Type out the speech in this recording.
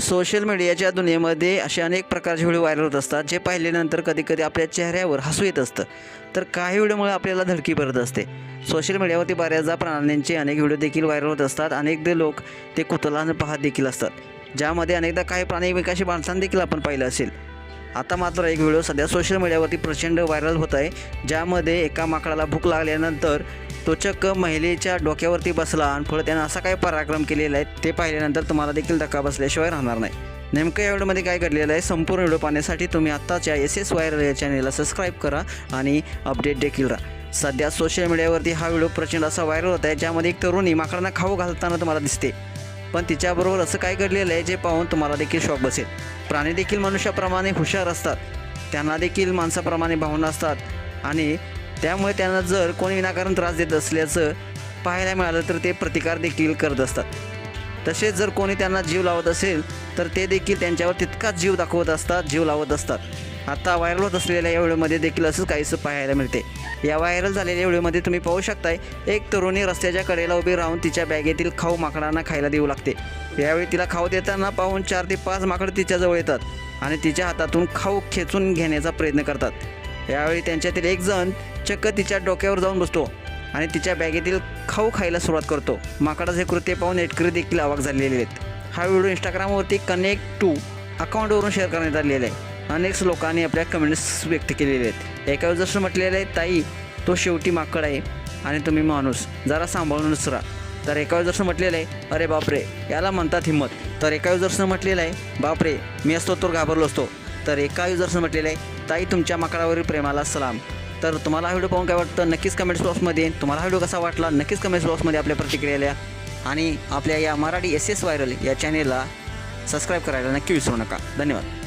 Social मीडियाच्या दुनियेमध्ये असे अनेक प्रकारचे व्हिडिओ व्हायरल होत असतात जे पाहिल्यानंतर कधीकधी आपल्या चेहऱ्यावर हसू येत असतं. तर काही व्हिडिओमुळे आपल्याला धडकी भरत असते. सोशल मीडियावरती बऱ्याचदा प्राण्यांचे अनेक व्हिडिओ देखील व्हायरल होत असतात. अनेकदा लोक ते कुतलानं पाहत देखील असतात. ज्यामध्ये अनेकदा काही प्राणी एकमेकाशी माणसांदेखील देखील आपण पाहिलं असेल. आता मात्र एक व्हिडिओ सध्या सोशल मीडियावरती प्रचंड व्हायरल होत आहे. ज्यामध्ये एका माकडाला भूक लागल्यानंतर तो चक्क महिलेच्या डोक्यावरती बसला आणि पुढे त्यानं असा काय पराक्रम केलेला आहे ते पाहिल्यानंतर तुम्हाला देखील धक्का बसल्याशिवाय राहणार नाही. नेमकं या व्हिडिओमध्ये काय घडलेलं आहे संपूर्ण व्हिडिओ पाहण्यासाठी तुम्ही आत्ताच्या एस एस व्हायरल या चॅनेलला सबस्क्राईब करा आणि अपडेट देखील राहा. सध्या सोशल मीडियावरती हा व्हिडिओ प्रचंड असा व्हायरल होत आहे ज्यामध्ये एक तरुणी माकडांना खाऊ घालताना तुम्हाला दिसते. पण तिच्याबरोबर असं काय घडलेलं आहे जे पाहून तुम्हाला देखील शॉक बसेल. प्राणी देखील मनुष्याप्रमाणे हुशार असतात. त्यांना देखील माणसाप्रमाणे भावना असतात. आणि त्यामुळे त्यांना जर कोणी विनाकारण त्रास देत असल्याचं पाहायला मिळालं तर ते प्रतिकार देखील करत असतात. तसेच जर कोणी त्यांना जीव लावत असेल तर ते देखील त्यांच्यावर तितकाच जीव दाखवत असतात जीव लावत असतात. आता व्हायरल होत असलेल्या या व्हिडिओमध्ये देखील असंच काहीसं पाहायला मिळते. या व्हायरल झालेल्या व्हिडिओमध्ये तुम्ही पाहू शकताय एक तरुणी रस्त्याच्या कडेला उभी राहून तिच्या बॅगेतील खाऊ माकडांना खायला देऊ लागते. यावेळी तिला खाऊ देताना पाहून चार ते पाच माकडं तिच्याजवळ येतात आणि तिच्या हातातून खाऊ खेचून घेण्याचा प्रयत्न करतात. यावेळी त्यांच्यातील एक जण चक्क तिच्या डोक्यावर जाऊन बसतो आणि तिच्या बॅगेतील खाऊ खायला सुरुवात करतो. माकडाचे हे कृत्य पाहून नेटकरी देखील अवाक झालेले आहेत. हा व्हिडिओ इंस्टाग्रामवरती कनेक्ट टू अकाउंटवरून शेअर करण्यात आलेला आहे. अनेक लोकांनी आपल्या कमेंट्स व्यक्त केलेले आहेत. एका जसं म्हटलेलं आहे ताई तो शेवटी माकड आहे आणि तुम्ही माणूस. जरा सांभाळूनच राहा तर एका जसं म्हटलेलं आहे अरे बापरे याला म्हणतात हिंमत तर एका युजर्सनं म्हटलेलं आहे बापरे मी असतो तर घाबरलो असतो. तर एका युजर्सनं म्हटलेलं आहे ताई तुमच्या माकडावरील प्रेमाला सलाम. तर तुम्हाला हा व्हिडिओ पाहून काय वाटतं? नक्कीच कमेंट्स बॉक्समध्ये तुम्हाला हा व्हिडिओ कसा वाटला? नक्कीच कमेंट्स बॉक्समध्ये आपल्या प्रतिक्रिया लिहा आणि आपल्या या मराठी एस एस व्हायरल या चॅनेलला सबस्क्राईब करायला नक्की विसरू नका. धन्यवाद.